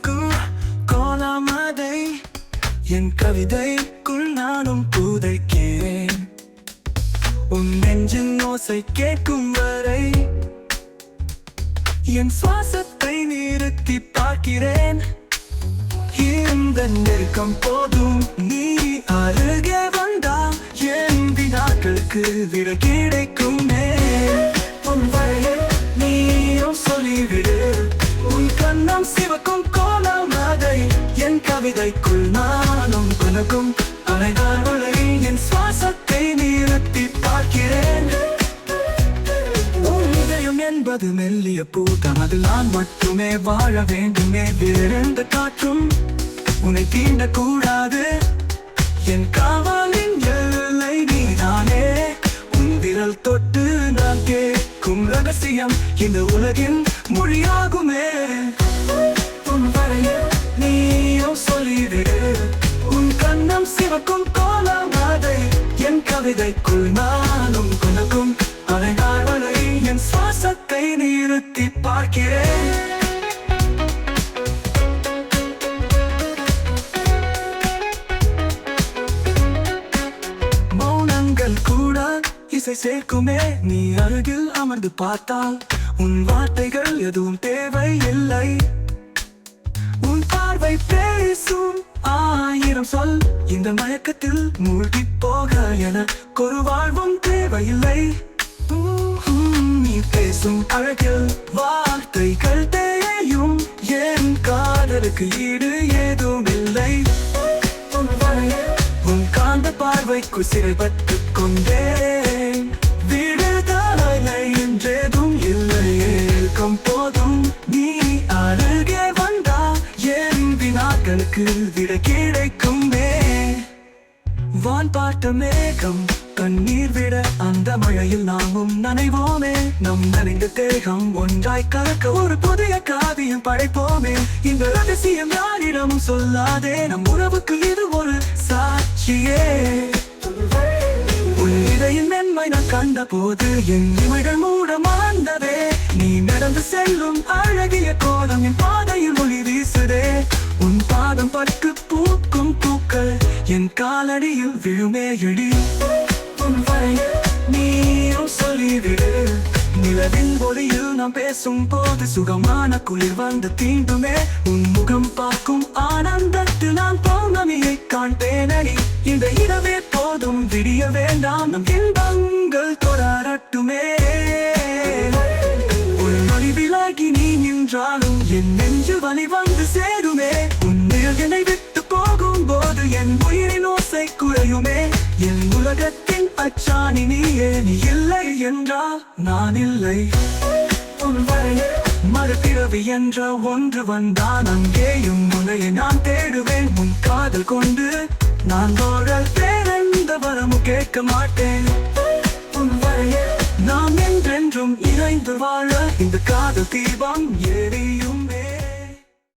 இருக்கும் கோலாமதை என் கவிதைக்குள் நானும் புதைக்கேன் உன் நெஞ்சின் ஓசை கேட்கும் வரை என் சுவாசத்தை நிறுத்தி பார்க்கிறேன். இந்த நெருக்கம் போதும் நீ அருகே வந்தா என் வினாக்களுக்கு விட கிடைக்கும். சிவக்கும் கோலம் அதை என் கவிதைக்குள் நானும் குணக்கும் அலைதார்களை என் சுவாசத்தை நிறுத்தி பார்க்கிறேன். இதயம் என்பது மெல்லிய பூதம் அதில் நான் மட்டுமே வாழ வேண்டுமே வேறெந்த காற்றும் உன்னை தீண்டக்கூடாது. என் காவலின் எல்லை நீதானே உன் விரல் தொட்டு நான் கேட்கும் ரகசியம் இந்த உலகின் மொழியாகுமே. கவிதைக்குள் நானும் குணக்கும் அலைநாள்களை என் சுவாசத்தை நிறுத்தி பார்க்கிறேன். மௌனங்கள் கூட இசை சேர்க்குமே நீ அருகில் அமர்ந்து பார்த்தால் உன் வார்த்தைகள் எது மயக்கத்தில் மூழ்கி போக என ஒரு வாழ்வும் தேவையில்லை. நீ பேசும் அழகில் வார்த்தைகள் தேயும் என் காதலுக்கு ஈடு ஏதும் இல்லை உன் காந்த பார்வைக்கு சிறைப்பட்டுக் கொண்டேன். விடுதலை என்றேதும் இருக்கும் போதும் நீ அருகே வந்தா என் வினாக்களுக்கு விட கிடைக்கும். வான் பார்த்த மேகம் கண்ணீர் விட அந்த மழையில் நாமும் நனைவோமே. நம் நனைந்த தேகம் ஒன்றாய் கலக்க ஒரு புதிய காவியம் படைப்போமே. இந்த ரகசியம் யாரிடமும் சொல்லாதே. நம் உறவுக்கு இது ஒரு சாட்சியே. உன் இதயின் மென்மை நான் கண்ட போது என் இமைகள் மூட மாந்ததே நீ நடந்து செல்லும் அழகிய கோலம் என் பாதையில் ஒளி வீசுதே. உன் பாதம் பட்டு பூக்கும் என் காலடியில் விழுமே எடி உன் வரையில் நீயும் சொல்லிவிடு. நிலவின் ஒளியில் நாம் பேசும் போது சுகமான குளிர் வந்து தீண்டுமே. உன் முகம் பார்க்கும் ஆனந்தத்தில் நான் பௌர்ணமியை காண்பேனடி. இந்த இரவே போதும் விடிய வேண்டாம். நம் இன்பங்கள் தொடரட்டுமே. உன் வழி விலகி நீ நின்றாலும் என் நெஞ்சு வலி நீ நீயே நீ இல்லை என்றால் நான் இல்லை. மறுபிறவி என்ற ஒன்று வந்தான் அங்கேயும் உன்னையை நான் தேடுவேன். உன் காதல் கொண்டு நான் வாழ பேரெந்த வரமும் கேட்க மாட்டேன். உன் வரைய நாம் என்றென்றும் இணைந்து வாழ இந்த காதல் தீபம் எரியும்.